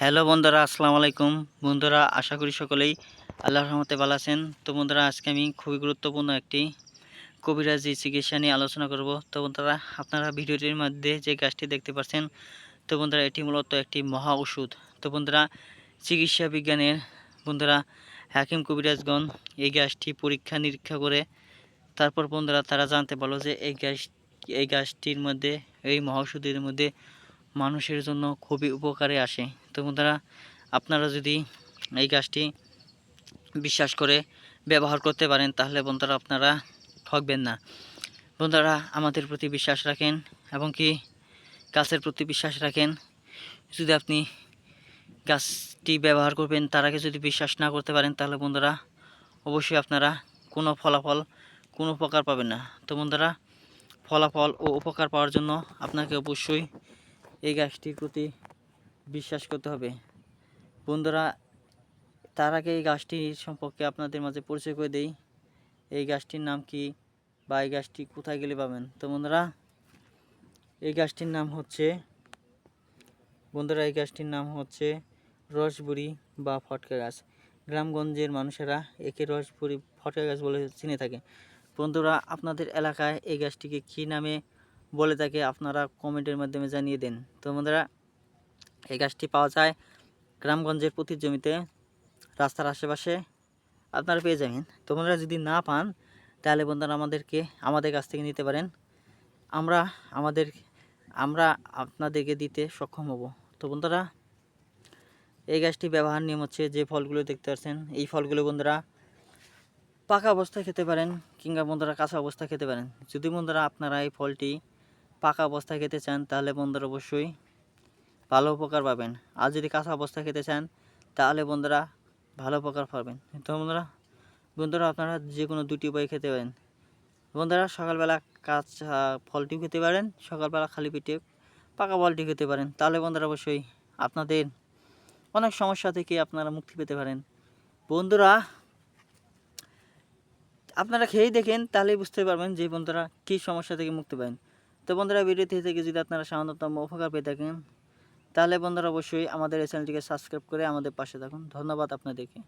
Hello বন্ধুরা, আসসালামু আলাইকুম। বন্ধুরা, আশা করি সকলেই আল্লাহর রহমতে ভালো আছেন। তো বন্ধুরা, আজকে আমি খুবই গুরুত্বপূর্ণ একটি কবিরাজি চিকিৎসা নিয়ে আলোচনা করব। তো বন্ধুরা, আপনারা ভিডিওটির মধ্যে যে গাছটি দেখতে পাচ্ছেন, তো বন্ধুরা, এটি মূলত একটি মহা ওষুধ। তো বন্ধুরা, চিকিৎসা বিজ্ঞানের বন্ধুরা, হাকিম কবিরাজগণ এই গাছটি পরীক্ষা নিরীক্ষা করে, তারপর বন্ধুরা, তারা জানতে পারল যে এই গাছ, এই গাছটির মধ্যে, এই মহা ওষুধের মধ্যে মানুষের জন্য খুবই উপকারে আসে। তো বন্ধুরা, আপনারা যদি এই গাছটি বিশ্বাস করে ব্যবহার করতে পারেন, তাহলে বন্ধুরা আপনারা ঠকবেন না। বন্ধুরা, আমাদের প্রতি বিশ্বাস রাখেন এবং কি গাছের প্রতি বিশ্বাস রাখেন। যদি আপনি গাছটি ব্যবহার করবেন, তার আগে যদি বিশ্বাস না করতে পারেন, তাহলে বন্ধুরা অবশ্যই আপনারা কোনো ফলাফল কোনো উপকার পাবেন না। তো বন্ধুরা, ফলাফল ও উপকার পাওয়ার জন্য আপনাকে অবশ্যই এই গাছটির প্রতি বিশ্বাস করতে হবে। বন্ধুরা, তার আগে এই গাছটি সম্পর্কে আপনাদের মাঝে পরিচয় করে দেই। এই গাছটির নাম কি বা এই গাছটি কোথায় গেলে পাবেন? তো বন্ধুরা, এই গাছটির নাম হচ্ছে, বন্ধুরা, এই গাছটির নাম হচ্ছে রসবুড়ি বা ফটকা গাছ। গ্রামগঞ্জের মানুষেরা একে রসবুড়ি ফটকা গাছ বলে চিনে থাকে। বন্ধুরা, আপনাদের এলাকায় এই গাছটিকে কী নামে বলে থাকে, আপনারা কমেন্টের মাধ্যমে জানিয়ে দেন। তো বন্ধুরা এই গাছটি পাওয়া যায় গ্রামগঞ্জের প্রতি জমিতে, রাস্তার আশেপাশে, আপনারা পেয়ে যাবেন। তো বন্ধুরা, যদি না পান, তাহলে বন্ধুরা আমাদেরকে, আমাদের কাছ থেকে নিতে পারেন। আমরা আমাদের, আমরা আপনাদেরকে দিতে সক্ষম হব। তো বন্ধুরা, এই গাছটি ব্যবহার নিয়ম হচ্ছে যে ফলগুলো দেখতে পাচ্ছেন, এই ফলগুলো বন্ধুরা পাকা অবস্থায় খেতে পারেন কিংবা বন্ধুরা কাঁচা অবস্থায় খেতে পারেন। যদি বন্ধুরা আপনারা এই ফলটি পাকা অবস্থায় খেতে চান, তাহলে বন্ধুরা অবশ্যই ভালো উপকার পাবেন। আর যদি কাঁচা অবস্থা খেতে চান, তাহলে বন্ধুরা ভালো উপকার পাবেন। তো বন্ধুরা বন্ধুরা আপনারা যে কোনো দুটি উপায় খেতে পারেন। বন্ধুরা, সকালবেলা কাঁচা ফলটিও খেতে পারেন, সকালবেলা খালি পেটে পাকা ফলটি খেতে পারেন। তাহলে বন্ধুরা অবশ্যই আপনাদের অনেক সমস্যা থেকে আপনারা মুক্তি পেতে পারেন। বন্ধুরা, আপনারা খেয়েই দেখেন, তাহলেই বুঝতে পারবেন যে বন্ধুরা কী সমস্যা থেকে মুক্তি পাবেন। তো বন্ধুরা, ভিডিওটি থেকে যদি আপনারা সামান্যতম উপকার পেয়ে থাকেন তাহলে বন্ধুরা অবশ্যই আমাদের এই চ্যানেলটিকে সাবস্ক্রাইব করে আমাদের পাশে থাকুন। ধন্যবাদ আপনাদেরকে।